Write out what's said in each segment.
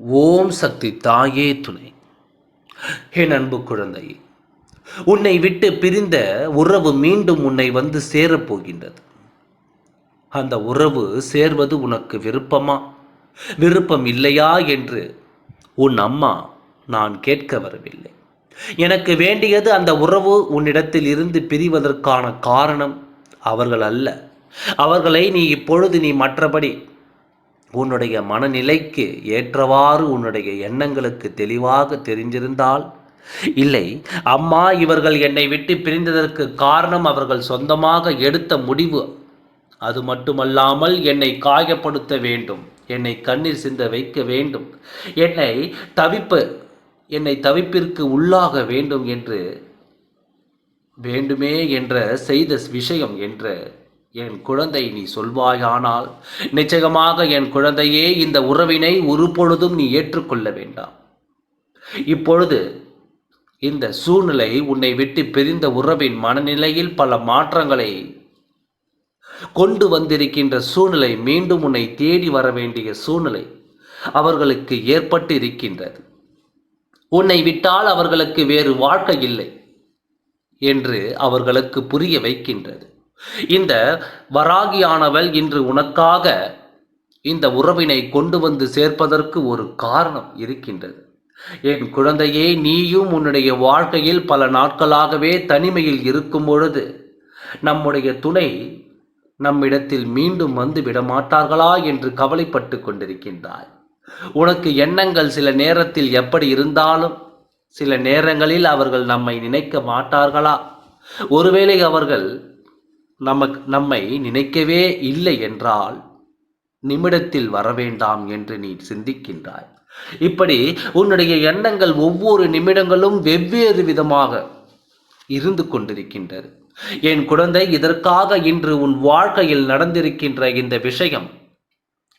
ஓம் சக்தி தாயே துணை. என் அன்பு குழந்தை உன்னை விட்டு பிரிந்த உறவு மீண்டும் உன்னை வந்து சேரப் போகின்றது. அந்த உறவு சேர்வது உனக்கு விருப்பமா? விருப்பம் இல்லையா என்று உன் அம்மா நான் கேட்க வரவில்லை. எனக்கு வேண்டியது அந்த உறவு உன்னிடத்தில் இருந்து பிரிவதற்கான காரணம் அவர்கள் அல்ல. அவர்களை நீ இப்பொழுது நீ மற்றபடி உன்னுடைய மனநிலைக்கு ஏற்றவாறு உன்னுடைய எண்ணங்களுக்கு தெளிவாக தெரிஞ்சிருந்தால் இல்லை அம்மா இவர்கள் என்னை விட்டு பிரிந்ததற்கு காரணம் அவர்கள் சொந்தமாக எடுத்த முடிவு. அது மட்டுமல்லாமல் என்னை காயப்படுத்த வேண்டும் என்னை கண்ணீர் சிந்த வைக்க வேண்டும் என்னை தவிப்பு என்னை தவிப்பிற்கு உள்ளாக வேண்டும் என்று வேண்டுமே என்ற செய்த விஷயம் என்று என் குழந்தை நீ சொல்வாயானால் நிச்சயமாக என் குழந்தையே இந்த உறவினை ஒரு பொழுதும் நீ ஏற்றுக்கொள்ள வேண்டாம். இப்பொழுது இந்த சூழ்நிலை உன்னை விட்டு பிரிந்த உறவின் மனநிலையில் பல மாற்றங்களை கொண்டு வந்திருக்கின்ற சூழ்நிலை மீண்டும் உன்னை தேடி வர வேண்டிய சூழ்நிலை அவர்களுக்கு ஏற்பட்டு இருக்கின்றது உன்னை விட்டால் அவர்களுக்கு வேறு வாழ்க்கை இல்லை என்று அவர்களுக்கு புரிய வைக்கின்றது. இந்த வராகியானவள் இன்று உனக்காக இந்த உறவினை கொண்டு வந்து சேர்ப்பதற்கு ஒரு காரணம் இருக்கின்றது. என் குழந்தையே நீயும் உன்னுடைய வாழ்க்கையில் பல நாட்களாகவே தனிமையில் இருக்கும் பொழுது நம்முடைய துணை நம்மிடத்தில் மீண்டும் வந்து விடமாட்டார்களா என்று கவலைப்பட்டு கொண்டிருக்கின்றாய். உனக்கு எண்ணங்கள் சில நேரத்தில் எப்படி இருந்தாலும் சில நேரங்களில் அவர்கள் நம்மை நினைக்க மாட்டார்களா? ஒருவேளை அவர்கள் நமக்கு நம்மை நினைக்கவே இல்லை என்றால் நிமிடத்தில் வரவேண்டாம் என்று நீ சிந்திக்கின்றாய். இப்படி உன்னுடைய எண்ணங்கள் ஒவ்வொரு நிமிடங்களும் வெவ்வேறு விதமாக இருந்து கொண்டிருக்கின்றது. என் குழந்தை இதற்காக இன்று உன் வாழ்க்கையில் நடந்திருக்கின்ற இந்த விஷயம்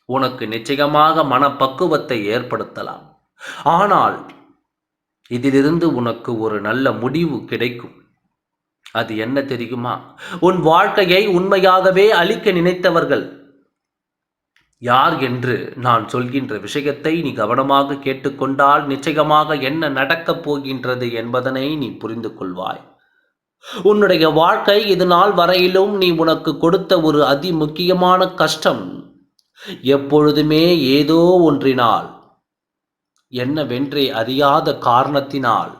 உனக்கு நிச்சயமாக மனப்பக்குவத்தை ஏற்படுத்தலாம். ஆனால் இதிலிருந்து உனக்கு ஒரு நல்ல முடிவு கிடைக்கும். அது என்ன தெரியுமா? உன் வாழ்க்கையை உண்மையாகவே அழிக்க நினைத்தவர்கள். யார் என்று நான் சொல்கின்ற விஷயத்தை நீ கவனமாக கேட்டுக்கொண்டால் நிச்சயமாக என்ன நடக்கப் போகின்றது என்பதனை நீ புரிந்து கொள்வாய். உன்னுடைய வாழ்க்கை இது நாள் வரையிலும் நீ உனக்கு கொடுத்த ஒரு அதி முக்கியமான கஷ்டம். எப்பொழுதுமே ஏதோ ஒன்றினால் என்னவென்றே அறியாத காரணத்தினால்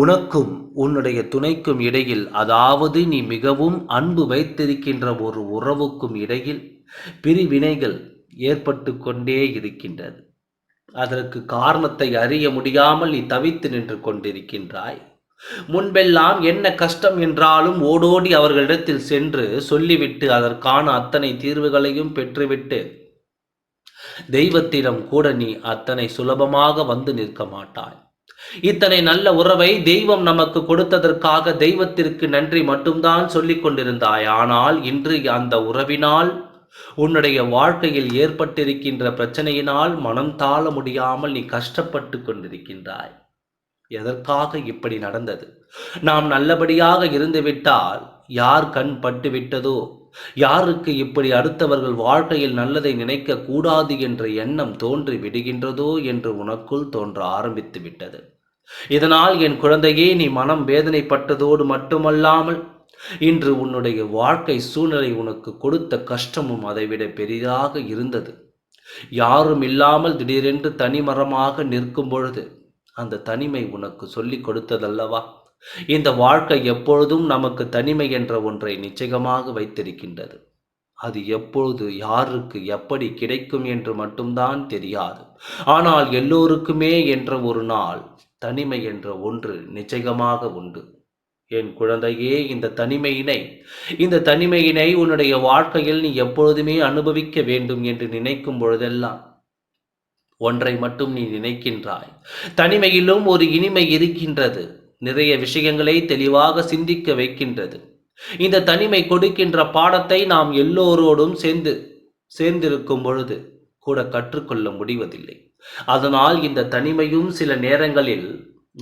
உனக்கும் உன்னுடைய துணைக்கும் இடையில் அதாவது நீ மிகவும் அன்பு வைத்திருக்கின்ற ஒரு உறவுக்கும் இடையில் பிரிவினைகள் ஏற்பட்டு கொண்டே இருக்கின்றது. அதற்கு காரணத்தை அறிய முடியாமல் நீ தவித்து நின்று கொண்டிருக்கின்றாய். முன்பெல்லாம் என்ன கஷ்டம் என்றாலும் ஓடோடி அவர்களிடத்தில் சென்று சொல்லிவிட்டு அதற்கான அத்தனை தீர்வுகளையும் பெற்றுவிட்டு தெய்வத்திடம் கூட நீ அத்தனை சுலபமாக வந்து நிற்க மாட்டாய். இத்தனை நல்ல உறவை தெய்வம் நமக்கு கொடுத்ததற்காக தெய்வத்திற்கு நன்றி மட்டும்தான் சொல்லிக் கொண்டிருந்தாய். ஆனால் இன்று அந்த உறவினால் உன்னுடைய வாழ்க்கையில் ஏற்பட்டிருக்கின்ற பிரச்சனையினால் மனம் தாழ முடியாமல் நீ கஷ்டப்பட்டு கொண்டிருக்கின்றாய். எதற்காக இப்படி நடந்தது? நாம் நல்லபடியாக இருந்துவிட்டால் யார் கண் பட்டு விட்டதோ? யாருக்கு இப்படி அடுத்தவர்கள் வாழ்க்கையில் நல்லதை நினைக்க கூடாது என்ற எண்ணம் தோன்றி விடுகின்றதோ என்று உனக்குள் தோன்ற ஆரம்பித்து விட்டது. இதனால் என் குழந்தையே நீ மனம் வேதனைப்பட்டதோடு மட்டுமல்லாமல் இன்று உன்னுடைய வாழ்க்கை சூழ்நிலை உனக்கு கொடுத்த கஷ்டமும் அதைவிட பெரிதாக இருந்தது. யாரும் இல்லாமல் திடீரென்று தனிமரமாக நிற்கும் பொழுது அந்த தனிமை உனக்கு சொல்லிக் கொடுத்ததல்லவா? இந்த வாழ்க்கை எப்பொழுதும் நமக்கு தனிமை என்ற ஒன்றை நிச்சயமாக வைத்திருக்கின்றது. அது எப்பொழுது யாருக்கு எப்படி கிடைக்கும் என்று மட்டும்தான் தெரியாது. ஆனால் எல்லோருக்குமே என்ற ஒரு நாள் தனிமை என்ற ஒன்று நிச்சயமாக உண்டு. என் குழந்தையே இந்த தனிமையினை இந்த தனிமையினை உன்னுடைய வாழ்க்கையில் நீ எப்பொழுதுமே அனுபவிக்க வேண்டும் என்று நினைக்கும் பொழுதெல்லாம் ஒன்றை மட்டும் நீ நினைக்கின்றாய். தனிமையிலும் ஒரு இனிமை இருக்கின்றது. நிறைய விஷயங்களை தெளிவாக சிந்திக்க வைக்கின்றது. இந்த தனிமை கொடுக்கின்ற பாடத்தை நாம் எல்லோரோடும் சேர்ந்து சேர்ந்திருக்கும் பொழுது கூட கற்றுக்கொள்ள முடிவதில்லை. அதனால் இந்த தனிமையும் சில நேரங்களில்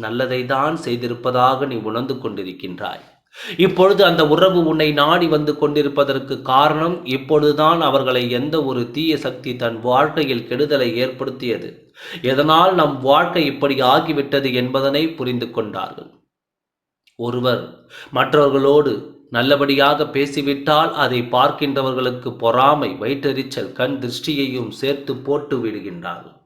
நல்லதை தான் செய்திருப்பதாக நீ உணர்ந்து கொண்டிருக்கின்றாய். இப்பொழுது அந்த உறவு உன்னை நாடி வந்து கொண்டிருப்பதற்கு காரணம் இப்பொழுதுதான் அவர்களை எந்த ஒரு தீய சக்தி தன் வாழ்க்கையில் கெடுதலை ஏற்படுத்தியது. எதனால் நம் வாழ்க்கை இப்படி ஆகிவிட்டது என்பதனை புரிந்து கொண்டார்கள். ஒருவர் மற்றவர்களோடு நல்லபடியாக பேசிவிட்டால் அதை பார்க்கின்றவர்களுக்கு பொறாமை வயிற்றெரிச்சல் கண் திருஷ்டியையும் சேர்த்து போட்டு விடுகின்றார்கள்.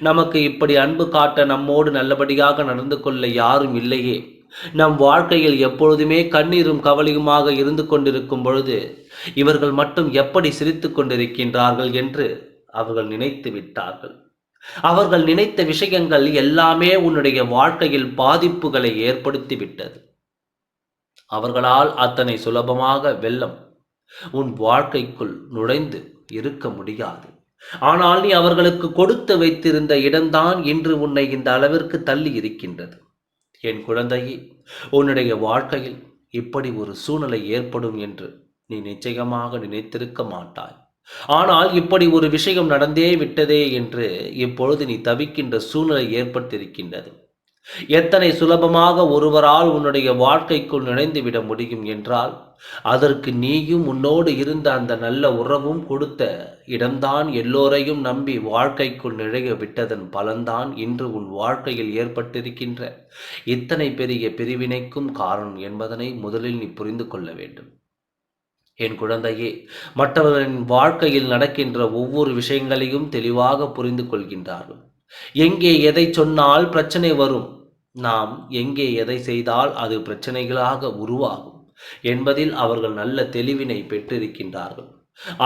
நமக்கு இப்படி அன்பு காட்ட நம்மோடு நல்லபடியாக நடந்து கொள்ள யாரும் இல்லையே. நம் வாழ்க்கையில் எப்பொழுதுமே கண்ணீரும் கவலையுமாக இருந்து கொண்டிருக்கும் பொழுது இவர்கள் மட்டும் எப்படி சிரித்து கொண்டிருக்கின்றார்கள் என்று அவர்கள் நினைத்து விட்டார்கள். அவர்கள் நினைத்த விஷயங்கள் எல்லாமே உன்னுடைய வாழ்க்கையில் பாதிப்புகளை ஏற்படுத்தி விட்டது. அவர்களால் அத்தனை சுலபமாக வெள்ளம் உன் வாழ்க்கைக்குள் நுழைந்து இருக்க முடியாது. ஆனால் நீ அவர்களுக்கு கொடுத்து வைத்திருந்த இடம்தான் இன்று உன்னை இந்த அளவிற்கு தள்ளி இருக்கின்றது. என் குழந்தையே உன்னுடைய வாழ்க்கையில் இப்படி ஒரு சூழ்நிலை ஏற்படும் என்று நீ நிச்சயமாக நினைத்திருக்க மாட்டாய். ஆனால் இப்படி ஒரு விஷயம் நடந்தே விட்டதே என்று இப்பொழுது நீ தவிக்கின்ற சூழ்நிலை ஏற்பட்டிருக்கின்றது. எத்தனை சுலபமாக ஒருவரால் உன்னுடைய வாழ்க்கைக்குள் நினைந்து விட முடியும் என்றால் அதற்கு நீயும் உன்னோடு இருந்த அந்த நல்ல உறவும் கொடுத்த இடம்தான் எல்லோரையும் நம்பி வாழ்க்கைக்குள் நுழைய விட்டதன் பலன்தான் இன்று உன் வாழ்க்கையில் ஏற்பட்டிருக்கின்ற. இத்தனை பெரிய பிரிவினைக்கும் காரணம் என்பதனை முதலில் நீ புரிந்து கொள்ள வேண்டும். என் குழந்தையே மற்றவர்களின் வாழ்க்கையில் நடக்கின்ற ஒவ்வொரு விஷயங்களையும் தெளிவாக புரிந்து கொள்கின்றார்கள். எங்கே எதை சொன்னால் பிரச்சனை வரும்? நாம் எங்கே எதை செய்தால் அது பிரச்சனைகளாக உருவாகும்? என்பதில் அவர்கள் நல்ல தெளிவினை பெற்றிருக்கின்றார்கள்.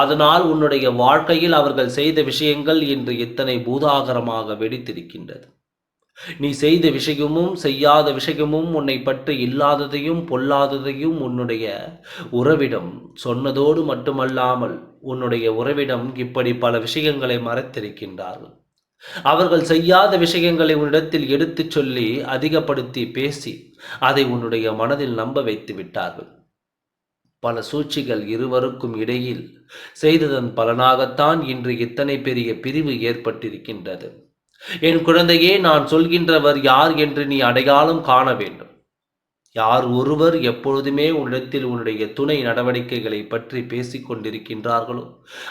அதனால் உன்னுடைய வாழ்க்கையில் அவர்கள் செய்த விஷயங்கள் இன்று இத்தனை பூதாகரமாக வெடித்திருக்கின்றது. நீ செய்த விஷயமும் செய்யாத விஷயமும் உன்னை பற்றி இல்லாததையும் பொல்லாததையும் உன்னுடைய உறவிடம் சொன்னதோடு மட்டுமல்லாமல் உன்னுடைய உறவிடம் இப்படி பல விஷயங்களை மறைத்திருக்கின்றார்கள். அவர்கள் செய்யாத விஷயங்களை உன்னிடத்தில் எடுத்துச் சொல்லி அதிகப்படுத்தி பேசி அதை உன்னுடைய மனதில் நம்ப வைத்து விட்டார்கள். பல சூழ்ச்சிகள் இருவருக்கும் இடையில் செய்ததன் பலனாகத்தான் இன்று இத்தனை பெரிய பிரிவு ஏற்பட்டிருக்கின்றது. என் குழந்தையே நான் சொல்கின்றவர் யார் என்று நீ அடையாளம் காண வேண்டும். யார் ஒருவர் எப்பொழுதுமே உன்னிடத்தில் உன்னுடைய துணை நடவடிக்கைகளை பற்றி பேசிக்கொண்டிருக்கின்றார்களோ?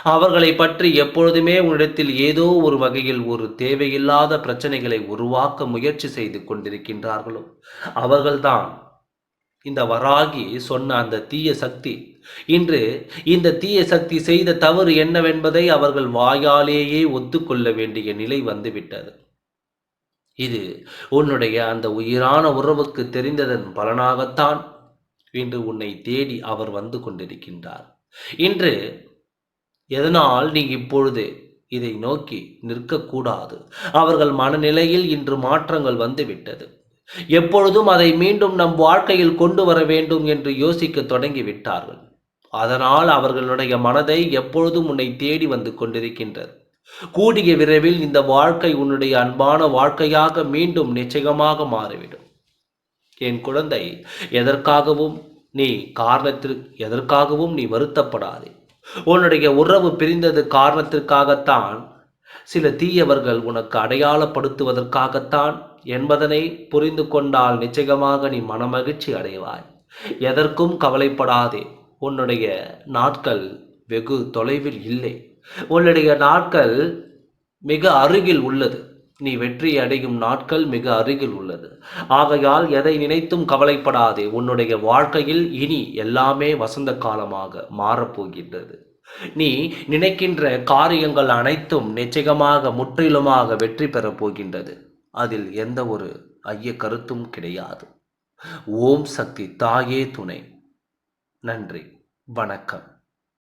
அவர்களை பற்றி எப்பொழுதுமே உன்னிடத்தில் ஏதோ ஒரு வகையில் ஒரு தேவையில்லாத பிரச்சனைகளை உருவாக்க முயற்சி செய்து கொண்டிருக்கின்றார்களோ? அவர்கள்தான். இந்த வராகி சொன்ன அந்த தீய சக்தி. இன்று இந்த தீய சக்தி செய்த தவறு என்னவென்பதை அவர்கள் வாயாலேயே ஒத்துக்கொள்ள வேண்டிய நிலை வந்துவிட்டது. இது உன்னுடைய அந்த உயிரான உறவுக்கு தெரிந்ததன் பலனாகத்தான் இன்று உன்னை தேடி அவர் வந்து கொண்டிருக்கின்றார். இன்று எதனால் நீ இப்பொழுது இதை நோக்கி நிற்கக்கூடாது? அவர்கள் மனநிலையில் இன்று மாற்றங்கள் வந்துவிட்டது. எப்பொழுதும் அதை மீண்டும் நம் வாழ்க்கையில் கொண்டு வர வேண்டும் என்று யோசிக்க தொடங்கிவிட்டார்கள். அதனால் அவர்களுடைய மனதை எப்பொழுதும் உன்னை தேடி வந்து கொண்டிருக்கின்றது. கூடிய விரைவில் இந்த வாழ்க்கை உன்னுடைய அன்பான வாழ்க்கையாக மீண்டும் நிச்சயமாக மாறிவிடும். என் குழந்தை எதற்காகவும் நீ காரணத்திற்கு எதற்காகவும் நீ வருத்தப்படாதே. உன்னுடைய உறவு பிரிந்தது காரணத்திற்காகத்தான் சில தீயவர்கள் உனக்கு அடையாளப்படுத்துவதற்காகத்தான் என்பதனை புரிந்து கொண்டால் நிச்சயமாக நீ மனமகிழ்ச்சி அடைவாய். எதற்கும் கவலைப்படாதே. உன்னுடைய நாட்கள் வெகு தொலைவில் இல்லை. உன்னுடைய நாட்கள் மிக அருகில் உள்ளது. நீ வெற்றி அடையும் நாட்கள் மிக அருகில் உள்ளது. ஆகையால் எதை நினைத்தும் கவலைப்படாதே. உன்னுடைய வாழ்க்கையில் இனி எல்லாமே வசந்த காலமாக மாறப்போகின்றது. நீ நினைக்கின்ற காரியங்கள் அனைத்தும் நிச்சயமாக முற்றிலுமாக வெற்றி பெறப் போகின்றது. அதில் எந்த ஒரு ஐய கருத்தும் கிடையாது. ஓம் சக்தி தாயே துணை. நன்றி. வணக்கம்.